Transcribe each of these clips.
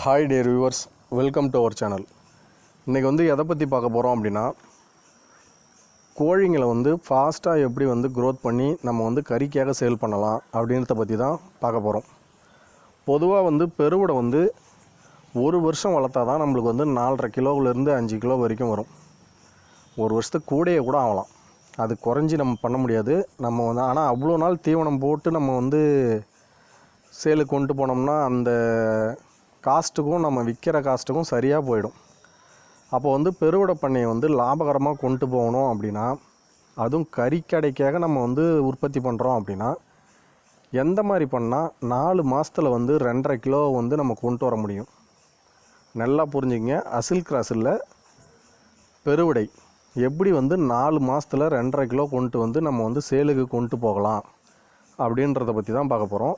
Hi day viewers welcome to our channel இன்றைக்கி வந்து எதை பற்றி பார்க்க போகிறோம் அப்படின்னா கோழிங்களை வந்து ஃபாஸ்ட்டாக எப்படி வந்து க்ரோத் பண்ணி நம்ம வந்து கறிக்காக சேல் பண்ணலாம் அப்படின்றத பற்றி தான் பார்க்க போகிறோம் பொதுவாக வந்து பெருவிடை வந்து ஒரு வருஷம் வளர்த்தா தான் நம்மளுக்கு வந்து நாலரை கிலோவிலேருந்து அஞ்சு கிலோ வரைக்கும் வரும். ஒரு வருஷத்துக்கு கூடையே கூட ஆகலாம். அது குறைஞ்சி நம்ம பண்ண முடியாது. நம்ம வந்து ஆனால் அவ்வளோ நாள் தீவனம் போட்டு நம்ம வந்து சேலுக்கு கொண்டு போனோம்னா அந்த காஸ்ட்டுக்கும் நம்ம விற்கிற காஸ்ட்டுக்கும் சரியாக போயிடும். அப்போ வந்து பெருவிடை பண்ணையை வந்து லாபகரமாக கொண்டு போகணும் அப்படின்னா அதுவும் கறிக்கடைக்காக நம்ம வந்து உற்பத்தி பண்ணுறோம் அப்படின்னா எந்த மாதிரி பண்ணால் நாலு மாதத்தில் வந்து ரெண்டரை கிலோ வந்து நம்ம கொண்டு வர முடியும். நல்லா புரிஞ்சுங்க அசில் கிராஸில் பெருவிடை எப்படி வந்து நாலு மாதத்தில் ரெண்டரை கிலோ கொண்டு வந்து நம்ம வந்து சேலுக்கு கொண்டு போகலாம் அப்படின்றத பற்றி தான் பார்க்க போகிறோம்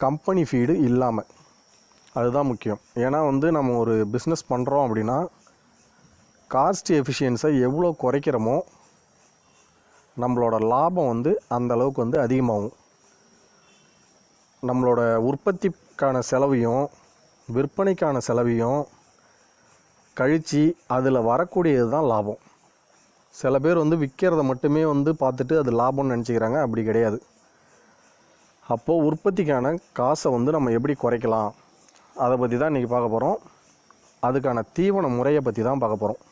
கம்பெனி ஃபீடு இல்லாமல் அதுதான் முக்கியம். ஏன்னா வந்து நம்ம ஒரு பிஸ்னஸ் பண்ணுறோம் அப்படின்னா காஸ்ட் எஃபிஷியன்ஸை எவ்வளோ குறைக்கிறோமோ நம்மளோட லாபம் வந்து அந்த அளவுக்கு வந்து அதிகமாகும். நம்மளோட உற்பத்திக்கான செலவையும் விற்பனைக்கான செலவையும் கழித்து அதில் வரக்கூடியது தான் லாபம். சில பேர் வந்து விற்கிறத மட்டுமே வந்து பார்த்துட்டு அது லாபம்னு நினச்சிக்கிறாங்க. அப்படி கிடையாது. அப்போது உற்பத்திக்கான காசை வந்து நம்ம எப்படி குறைக்கலாம்? அதை பற்றி தான் இன்றைக்கி பார்க்க போகிறோம் அதுக்கான தீவன முறையை பற்றி தான் பார்க்க போகிறோம்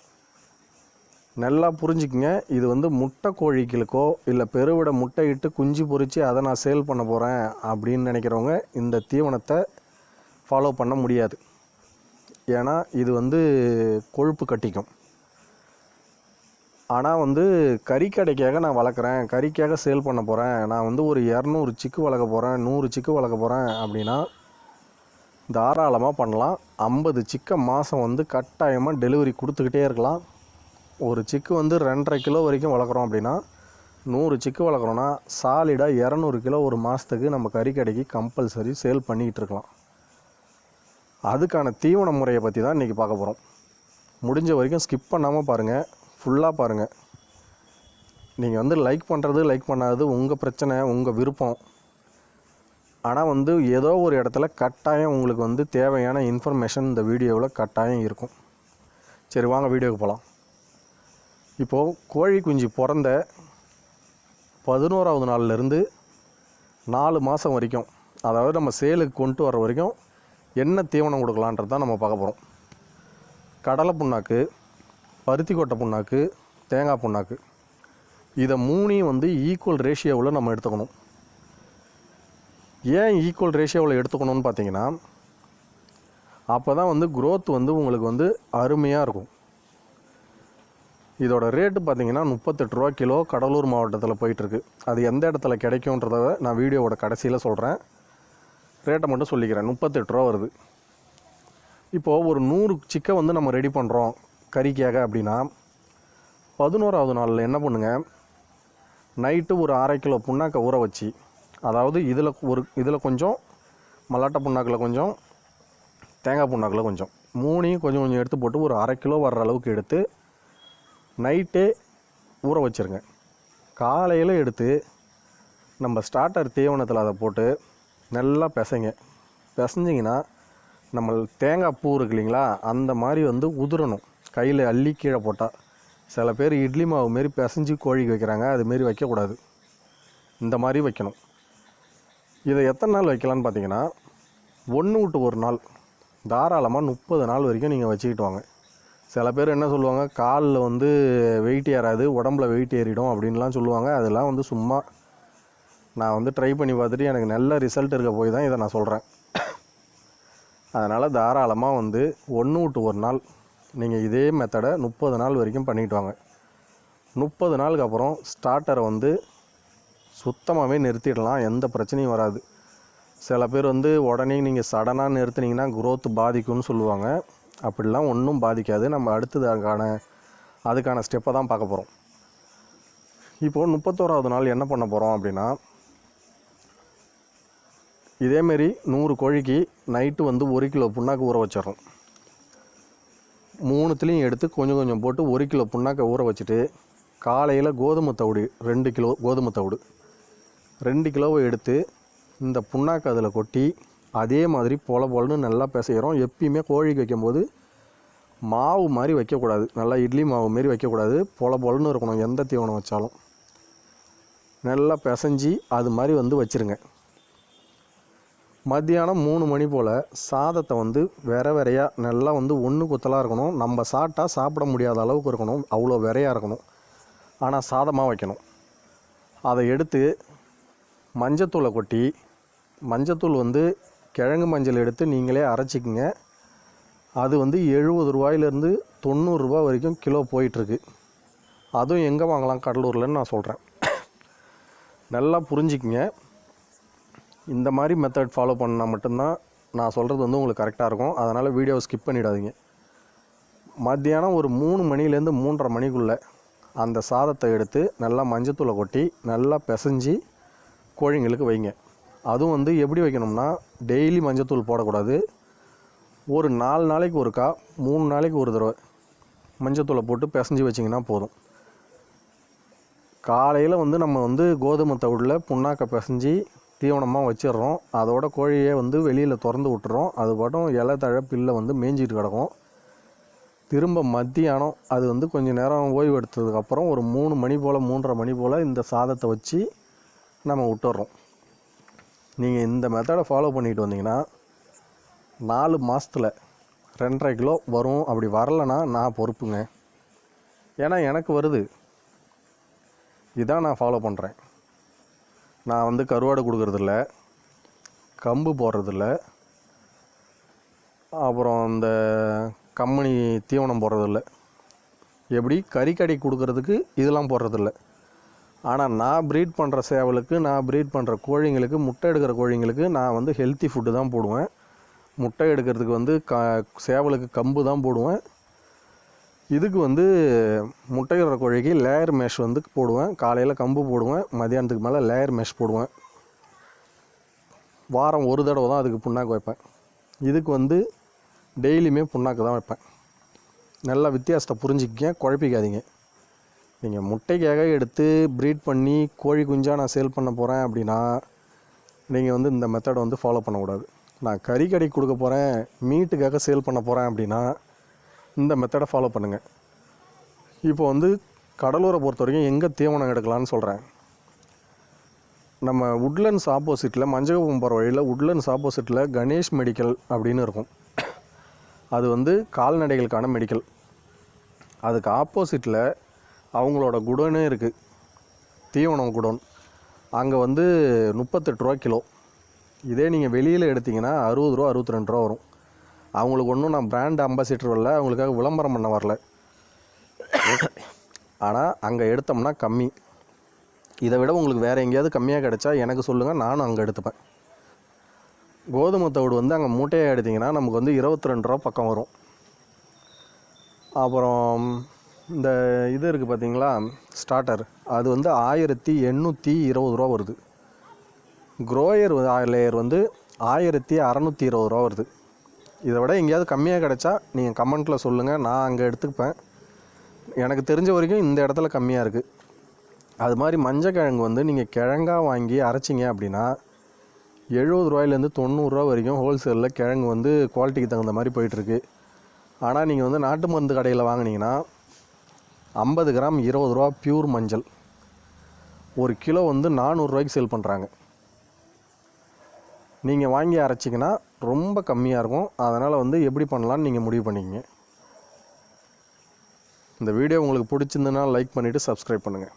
நல்லா புரிஞ்சுக்குங்க. இது வந்து முட்டை கோழிகளுக்கோ இல்லை பெருவிட முட்டை இட்டு குஞ்சு பொறிச்சு அதை நான் சேல் பண்ண போகிறேன் அப்படின்னு நினைக்கிறவங்க இந்த தீவனத்தை ஃபாலோ பண்ண முடியாது. ஏன்னா இது வந்து கொழுப்பு கட்டிக்கும். ஆனால் வந்து கறிக்கடைக்காக நான் வளர்க்குறேன். கறிக்காக சேல் பண்ண போகிறேன் நான் வந்து ஒரு இரநூறு சிக்கு வளர்க்க போகிறேன் நூறு சிக்கு வளர்க்க போகிறேன் அப்படின்னா தாராளமாக பண்ணலாம். ஐம்பது சிக்கை மாதம் வந்து கட்டாயமாக டெலிவரி கொடுத்துக்கிட்டே இருக்கலாம். ஒரு சிக்கு வந்து ரெண்டரை கிலோ வரைக்கும் வளர்க்குறோம் அப்படின்னா நூறு சிக்கு வளர்க்குறோன்னா சாலிடாக இரநூறு கிலோ ஒரு மாதத்துக்கு நம்ம கறிக்கடைக்கு கம்பல்சரி சேல் பண்ணிக்கிட்டு இருக்கலாம். அதுக்கான தீவன முறையை பற்றி தான் இன்றைக்கி பார்க்க போகிறோம் முடிஞ்ச வரைக்கும் ஸ்கிப் பண்ணாமல் பாருங்கள் ஃபுல்லாக பாருங்கள் நீங்கள் வந்து லைக் பண்ணுறது லைக் பண்ணாதது உங்கள் பிரச்சனை உங்கள் விருப்பம். ஆனால் வந்து ஏதோ ஒரு இடத்துல கட்டாயம் உங்களுக்கு வந்து தேவையான இன்ஃபர்மேஷன் இந்த வீடியோவில் கட்டாயம் இருக்கும். சரி வாங்க வீடியோவுக்கு போகலாம் இப்போது கோழி குஞ்சு பிறந்த பதினோராவது நாள்லேருந்து நாலு மாதம் வரைக்கும் அதாவது நம்ம சேலுக்கு கொண்டு வர வரைக்கும் என்ன தீவனம் கொடுக்கலான்றது தான் நம்ம பார்க்க போகிறோம் கடலை புண்ணாக்கு பருத்தி கொட்டை புண்ணாக்கு தேங்காய் புண்ணாக்கு இதை மூணையும் வந்து ஈக்குவல் ரேஷியோவில் நம்ம எடுத்துக்கணும். ஏன் ஈக்குவல் ரேஷியோவில் எடுத்துக்கணும்னு பார்த்தீங்கன்னா அப்போ தான் வந்து க்ரோத் வந்து உங்களுக்கு வந்து அருமையாக இருக்கும். இதோட ரேட்டு பார்த்தீங்கன்னா முப்பத்தெட்டு ரூபா கிலோ கடலூர் மாவட்டத்தில் போயிட்டுருக்கு. அது எந்த இடத்துல கிடைக்கும்ன்றத நான் வீடியோவோட கடைசியில் சொல்கிறேன் ரேட்டை மட்டும் சொல்லிக்கிறேன். முப்பத்தெட்டு ரூபா வருது. இப்போது ஒரு நூறு சிக்கை வந்து நம்ம ரெடி பண்ணுறோம் கறிக்காக அப்படின்னா பதினோராவது நாளில் என்ன பண்ணுங்கள் நைட்டு ஒரு அரை கிலோ புண்ணாக்கை ஊற வச்சு அதாவது இதில் ஒரு இதில் கொஞ்சம் மல்லாட்டை புண்ணாக்கில் கொஞ்சம் தேங்காய் புண்ணாக்கில் கொஞ்சம். மூணையும் கொஞ்சம் கொஞ்சம் எடுத்து போட்டு ஒரு அரை கிலோ வர்ற அளவுக்கு எடுத்து நைட்டே ஊற வச்சுருங்க. காலையில் எடுத்து நம்ம ஸ்டார்டர் தீவனத்தில் அதை போட்டு நல்லா பிசைங்க. பிசைஞ்சிங்கன்னா நம்ம தேங்காய் பூ இருக்கு இல்லைங்களா அந்த மாதிரி வந்து உதிரணும். கையில் அள்ளி கீழே போட்டால் சில பேர் இட்லி மாவு மாரி பிசைஞ்சு கோழிக்கு வைக்கிறாங்க அதுமாரி வைக்கக்கூடாது. இந்த மாதிரி வைக்கணும். இதை எத்தனை நாள் வைக்கலான்னு பார்த்தீங்கன்னா ஒன்று விட்டு ஒரு நாள். தாராளமாக முப்பது நாள் வரைக்கும் நீங்கள் வச்சுக்கிட்டு வாங்க. சில பேர் என்ன சொல்லுவாங்க காலில் வந்து வெயிட் ஏறாது உடம்புல வெயிட் ஏறிடும் அப்படின்லாம் சொல்லுவாங்க. அதெல்லாம் வந்து சும்மா நான் வந்து ட்ரை பண்ணி பார்த்துட்டு எனக்கு நல்ல ரிசல்ட் இருக்க போய் தான் இதை நான் சொல்கிறேன் அதனால் தாராளமாக வந்து ஒன்று விட்டு ஒரு நாள் நீங்கள் இதே மெத்தடை முப்பது நாள் வரைக்கும் பண்ணிட்டு வாங்க. முப்பது நாளுக்கு அப்புறம் ஸ்டார்டரை வந்து சுத்தமாகவே நிறுத்திடலாம். எந்த பிரச்சனையும் வராது. சில பேர் வந்து உடனே நீங்கள் சடனாக நிறுத்துனீங்கன்னா க்ரோத் பாதிக்கும்னு சொல்லுவாங்க. அப்படிலாம் ஒன்றும் பாதிக்காது. நம்ம அடுத்தது அதுக்கான அதுக்கான ஸ்டெப்பை தான் பார்க்க போகிறோம் இப்போது முப்பத்தோராவது நாள் என்ன பண்ண போகிறோம் அப்படின்னா இதேமாரி நூறு கோழிக்கு நைட்டு வந்து ஒரு கிலோ புண்ணாக்கு ஊற வச்சிடறோம். மூணுத்துலேயும் எடுத்து கொஞ்சம் கொஞ்சம் போட்டு ஒரு கிலோ புண்ணாக்கை ஊற வச்சுட்டு காலையில் கோதுமை தவிடு ரெண்டு கிலோ கோதுமை தவிடு. ரெண்டு கிலோவை எடுத்து இந்த புண்ணாக்கு அதில் கொட்டி அதே மாதிரி பொல பொலன்னு நல்லா பிசைகிறோம் எப்பயுமே கோழிக்கு வைக்கும்போது மாவு மாதிரி வைக்கக்கூடாது. நல்லா இட்லி மாவு மாரி வைக்கக்கூடாது. பொல பொலன்னு இருக்கணும் எந்த தீவனம் வச்சாலும். நல்லா பிசைஞ்சி அது மாதிரி வந்து வச்சுருங்க. மத்தியானம் மூணு மணி போல் சாதத்தை வந்து வெற வெறையாக நல்லா வந்து ஒன்று குத்தலாக இருக்கணும். நம்ம சாப்பிட்டா சாப்பிட முடியாத அளவுக்கு இருக்கணும். அவ்வளோ வெறையாக இருக்கணும். ஆனால் சாதமாக வைக்கணும். அதை எடுத்து மஞ்சத்தூளை கொட்டி மஞ்சத்தூள் வந்து கிழங்கு மஞ்சள் எடுத்து நீங்களே அரைச்சிக்கிங்க. அது வந்து எழுபது ரூபாயிலேருந்து தொண்ணூறுரூவா வரைக்கும் கிலோ போயிட்டுருக்கு. அதுவும் எங்கே வாங்கலாம்? கடலூர்லன்னு நான் சொல்கிறேன் நல்லா புரிஞ்சுக்குங்க. இந்த மாதிரி மெத்தட் ஃபாலோ பண்ணால் மட்டும்தான் நான் சொல்கிறது வந்து உங்களுக்கு கரெக்டாக இருக்கும். அதனால் வீடியோவை ஸ்கிப் பண்ணிடாதீங்க. மத்தியானம் ஒரு மூணு மணிலேருந்து மூன்றரை மணிக்குள்ளே அந்த சாதத்தை எடுத்து நல்லா மஞ்சத்தூளை கொட்டி நல்லா பிசைஞ்சு கோழிங்களுக்கு வைங்க. அதுவும் வந்து எப்படி வைக்கணும்னா டெய்லி மஞ்சத்தூள் போடக்கூடாது. ஒரு நாலு நாளைக்கு ஒருக்கா மூணு நாளைக்கு ஒரு தடவை மஞ்சத்தூளை போட்டு பிசைஞ்சு வச்சிங்கன்னா போதும். காலையில் வந்து நம்ம வந்து கோதுமை தவிடில் புண்ணாக்கை பிசைஞ்சு தீவனமாக வச்சிடுறோம். அதோட கோழியை வந்து வெளியில் திறந்து விட்டுறோம். அது பாட்டும் இலை தழை பில்லை வந்து மேய்ஞ்சிட்டு கிடக்கும். திரும்ப மத்தியானம் அது வந்து கொஞ்சம் நேரம் ஓய்வு எடுத்ததுக்கப்புறம் ஒரு மூணு மணி போல் மூன்றரை மணி போல் இந்த சாதத்தை வச்சு நம்ம விட்டுறோம். நீங்கள் இந்த மெத்தடை ஃபாலோ பண்ணிட்டு வந்தீங்கன்னா நாலு மாதத்தில் ரெண்டரை கிலோ வரும். அப்படி வரலைன்னா நான் பொறுப்புங்க. ஏன்னா எனக்கு வருது. இதான் நான் ஃபாலோ பண்ணுறேன் நான் வந்து கருவாடு கொடுக்குறதில்ல. கம்பு போடுறதில்ல. அப்புறம் இந்த கம்பெனி தீவனம் போடுறதில்ல. எப்படி? கறிக்கடை கொடுக்கறதுக்கு இதெல்லாம் போடுறதில்ல. ஆனால் நான் ப்ரீட் பண்ணுற சேவலுக்கு நான் ப்ரீட் பண்ணுற கோழிங்களுக்கு முட்டை எடுக்கிற கோழிங்களுக்கு நான் வந்து ஹெல்த்தி ஃபுட்டு தான் போடுவேன். முட்டை எடுக்கிறதுக்கு வந்து க சேவலுக்கு கம்பு தான் போடுவேன். இதுக்கு வந்து முட்டையிடுற கோழிக்கு லேயர் மேஷ் வந்து போடுவேன். காலையில் கம்பு போடுவேன். மதியானத்துக்கு மேலே லேயர் மேஷ் போடுவேன். வாரம் ஒரு தடவை தான் அதுக்கு புண்ணாக்கு வைப்பேன். இதுக்கு வந்து டெய்லியுமே புண்ணாக்கு தான் வைப்பேன். நல்லா வித்தியாசத்தை புரிஞ்சிக்க குழப்பிக்காதீங்க. நீங்கள் முட்டைக்காக எடுத்து ப்ரீட் பண்ணி கோழி குஞ்சாக நான் சேல் பண்ண போகிறேன் அப்படின்னா நீங்கள் வந்து இந்த மெத்தடை வந்து ஃபாலோ பண்ணக்கூடாது. நான் கறி கடைக்கு கொடுக்க போகிறேன் மீட்டுக்காக சேல் பண்ண போகிறேன் அப்படின்னா இந்த மெத்தடை ஃபாலோ பண்ணுங்கள் இப்போ வந்து கடலூரை பொறுத்த வரைக்கும் எங்கே தீவனம் எடுக்கலான்னு சொல்கிறேன் நம்ம உட்லண்ட்ஸ் ஆப்போசிட்டில் மஞ்சகப்பம் போகிற வழியில் உட்லண்ட்ஸ் ஆப்போசிட்டில் கணேஷ் மெடிக்கல் அப்படின்னு இருக்கும். அது வந்து கால்நடைகளுக்கான மெடிக்கல் அதுக்கு ஆப்போசிட்டில் அவங்களோட குடோனே இருக்குது தீவனம் குடோன். அங்கே வந்து முப்பத்தெட்டு ரூபா கிலோ. இதே நீங்கள் வெளியில் எடுத்தீங்கன்னா அறுபது ரூபா அறுபத்தி ரெண்டு ரூபா வரும். அவங்களுக்கு ஒன்றும் நான் பிராண்ட் அம்பாசிடர் வரல அவங்களுக்காக விளம்பரம் பண்ண வரல. ஆனால் அங்கே எடுத்தோம்னா கம்மி. இதை விட உங்களுக்கு வேறு எங்கேயாவது கம்மியாக கிடைச்சா எனக்கு சொல்லுங்கள் நானும் அங்கே எடுத்துப்பேன். கோதுமை தவிடு வந்து அங்கே மூட்டையாக எடுத்திங்கன்னா நமக்கு வந்து இருபத்தி ரெண்டு ரூபா பக்கம் வரும். அப்புறம் இந்த இது இருக்குது பார்த்தீங்களா ஸ்டார்டர் அது வந்து ஆயிரத்தி எண்ணூற்றி இருபது ரூபா வருது. க்ரோயர் லேயர் வந்து ஆயிரத்தி அறநூற்றி இருபது ரூபா வருது. இதை விட எங்கேயாவது கம்மியாக கிடைச்சா நீங்கள் கமெண்ட்டில் சொல்லுங்கள் நான் அங்கே எடுத்துப்பேன். எனக்கு தெரிஞ்ச வரைக்கும் இந்த இடத்துல கம்மியாக இருக்குது அது மாதிரி மஞ்சக்கிழங்கு வந்து நீங்கள் கிழங்கா வாங்கி அரைச்சிங்க அப்படின்னா எழுபது ரூபாயிலேருந்து தொண்ணூறுரூவா வரைக்கும் ஹோல்சேலில் கிழங்கு வந்து குவாலிட்டிக்கு தகுந்த மாதிரி போயிட்டுருக்கு ஆனால் நீங்கள் வந்து நாட்டு மருந்து கடையில் வாங்குனீங்கன்னா ஐம்பது கிராம் இருபது ரூபா பியூர் மஞ்சள். ஒரு கிலோ வந்து நானூறுரூவாய்க்கு சேல் பண்ணுறாங்க நீங்கள் வாங்கி அரைச்சிங்கன்னா ரொம்ப கம்மியாக இருக்கும். அதனால் வந்து எப்படி பண்ணலான்னு நீங்கள் முடிவு பண்ணிக்கங்க. இந்த வீடியோ உங்களுக்கு பிடிச்சிருந்ததுன்னா லைக் பண்ணிவிட்டு சப்ஸ்கிரைப் பண்ணுங்கள்